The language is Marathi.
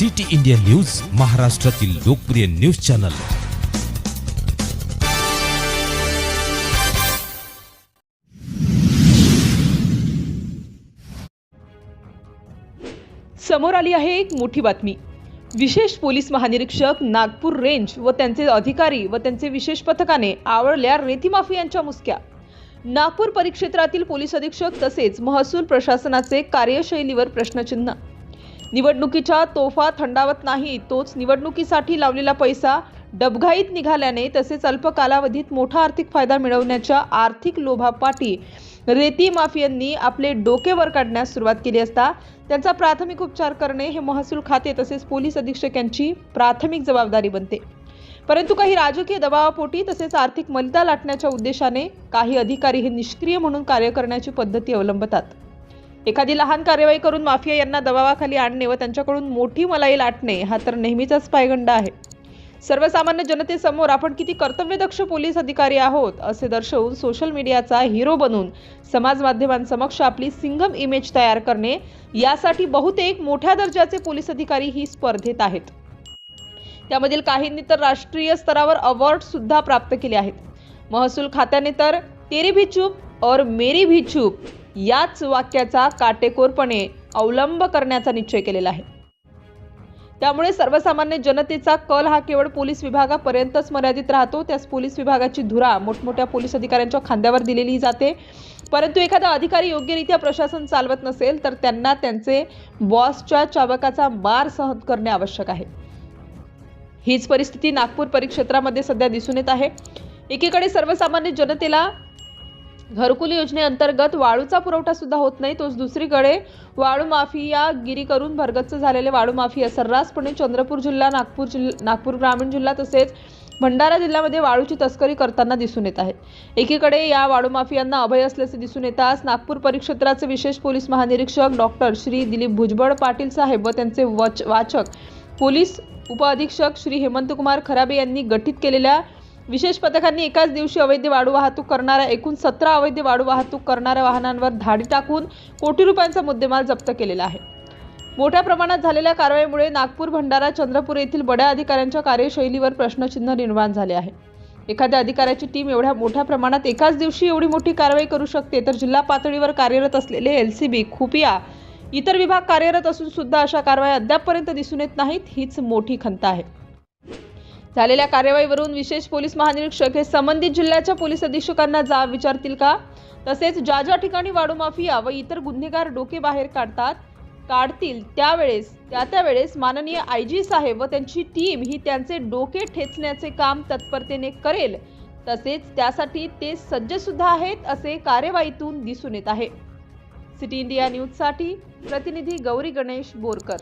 सिटी इंडिया न्यूज महाराष्ट्रातील लोकप्रिय न्यूज चॅनल. समोर आली आहे एक मोठी बातमी. विशेष पोलीस महानिरीक्षक नागपूर रेंज व त्यांचे अधिकारी व त्यांचे विशेष पथकाने आवळल्या रेती माफियांच्या मुसक्या. नागपूर परिक्षेत्रातील पोलीस अधीक्षक तसेच महसूल प्रशासनाचे कार्यशैलीवर प्रश्नचिन्ह. निवडणुकीच्या तोफा थंडावत नाही तोच निवडणुकीसाठी लावलेला पैसा डबघाईत निघाल्याने तसेच अल्प कालावधीत मोठा आर्थिक फायदा मिळवण्याच्या आर्थिक लोभापाठी रेती माफियांनी आपले डोके वर काढण्यास सुरुवात केली असता त्यांचा प्राथमिक उपचार करणे हे महसूल खाते तसेच पोलीस अधीक्षक यांची प्राथमिक जबाबदारी बनते. परंतु काही राजकीय दबावापोटी तसेच आर्थिक मलिदा लाटण्याच्या उद्देशाने काही अधिकारी हे निष्क्रिय म्हणून कार्य करण्याची पद्धती अवलंबतात. एखादी लहान कार्यवाही करून माफिया यांना दबावाखाली आणणे व त्यांच्याकडून मोठी मलाई लाटणे हा तर नेहमीचाच पायगंड आहे. सर्वसामान्य जनतेसमोर आपण किती कर्तव्यदक्ष पोलीस अधिकारी आहोत असे दर्शवून सोशल मीडियाचा हिरो बनून समाज माध्यमांसमक्ष आपली सिंघम इमेज तयार करणे यासाठी बहुतेक मोठ्या दर्जाचे पोलीस अधिकारी ही स्पर्धेत आहेत. त्यामधील काहींनी तर राष्ट्रीय स्तरावर अवॉर्ड सुद्धा प्राप्त केले आहेत. महसूल खात्याने तर तेरी भी चूप और मेरी भी चूप याच वाक्याचा काटेकोरपणे अवलंब करण्याचा निश्चय केलेला आहे. त्यामुळे सर्वसामान्य जनतेचा कल हा केवळ पोलीस विभागापर्यंतच मर्यादित राहतो. त्यास पोलीस विभागाची धुरा मोठमोठ्या पोलीस अधिकाऱ्यांच्या खांद्यावर दिलेली जाते. परंतु एखादा अधिकारी योग्यरित्या प्रशासन चालवत नसेल तर त्यांना त्यांचे बॉसच्या चाबकाचा मार सहन करणे आवश्यक आहे. हीच परिस्थिती नागपूर परिक्षेत्रामध्ये सध्या दिसून येत आहे. एकीकडे सर्वसामान्य जनतेला घरकुल योजनेअंतर्गत वाळूचा पुरवठा सुद्धा होत नाही. तोच दुसरीकडे वाळू माफिया गिरी करून भरगच्च झालेले वाळू माफिया सर्रासपणे चंद्रपूर जिल्हा नागपूर जिल्हा नागपूर ग्रामीण जिल्हा तसेच भंडारा जिल्ह्यामध्ये वाळूची तस्करी करताना दिसून येत आहे. एकीकडे या वाळू माफियांना अभय असल्याचे दिसून येताच नागपूर परिक्षेत्राचे विशेष पोलीस महानिरीक्षक डॉक्टर श्री दिलीप भुजबळ पाटील साहेब व त्यांचे वच वाचक पोलीस उपअधीक्षक श्री हेमंतकुमार खराबे यांनी गठीत केलेल्या विशेष पथकांनी एकाच दिवशी अवैध वाळू वाहतूक करणाऱ्या एकूण सतरा अवैध वाळू वाहतूक करणाऱ्या वाहनांवर धाडी टाकून कोटी रुपयांचा मुद्देमाल जप्त केलेला आहे. मोठ्या प्रमाणात झालेल्या कारवाईमुळे नागपूर भंडारा चंद्रपूर येथील बड्या अधिकाऱ्यांच्या कार्यशैलीवर प्रश्नचिन्ह निर्माण झाले आहे. एखाद्या अधिकाऱ्याची टीम एवढ्या मोठ्या प्रमाणात एकाच दिवशी एवढी मोठी कारवाई करू शकते तर जिल्हा पातळीवर कार्यरत असलेले एल सी बी खुफिया इतर विभाग कार्यरत असून सुद्धा अशा कारवाई अद्यापपर्यंत दिसून येत नाहीत हीच मोठी खंत आहे. झालेल्या कार्यवाहीवरून विशेष पोलीस महानिरीक्षक हे संबंधित जिल्ह्याच्या पोलीस अधीक्षकांना जाब विचारतील का? तसेच ज्या ज्या ठिकाणी वाडू माफिया व इतर गुन्हेगार डोके बाहेर काढतात काढतील त्यावेळेस त्या त्यावेळेस माननीय आय जी साहेब व त्यांची टीम ही त्यांचे डोके ठेचण्याचे काम तत्परतेने करेल. तसेच त्यासाठी ते सज्ज सुद्धा आहेत असे कार्यवाहीतून दिसून येत आहे. सिटी इंडिया न्यूजसाठी प्रतिनिधी गौरी गणेश बोरकर.